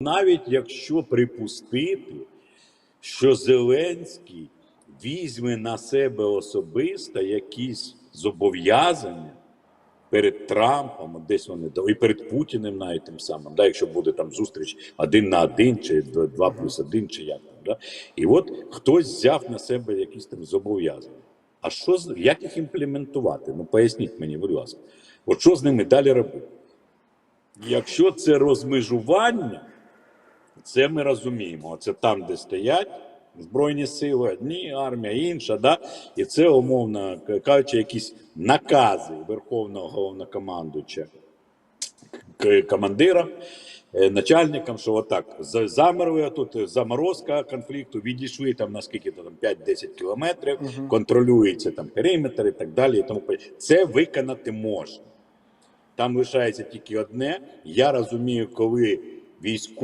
навіть якщо припустити, що Зеленський візьме на себе особисто якісь зобов'язання перед Трампом, десь вони і перед Путіним навіть тим самим, да, якщо буде там зустріч один на один, чи два- два плюс один, чи як там. Да? І от хтось взяв на себе якісь там зобов'язання. А що з як їх імплементувати? Ну поясніть мені, будь ласка, от що з ними далі робити? Якщо це розмежування, це ми розуміємо. Це там, де стоять Збройні сили, одні, армія інша, да? і це умовно кажучи, якісь накази Верховного головнокомандуюча командирам, е, начальникам, що отак замерли тут заморозка конфлікту, відійшли там наскільки то там 5-10 кілометрів, контролюється там периметр і так далі. І тому це виконати можна. Там лишається тільки одне. Я розумію, коли військові.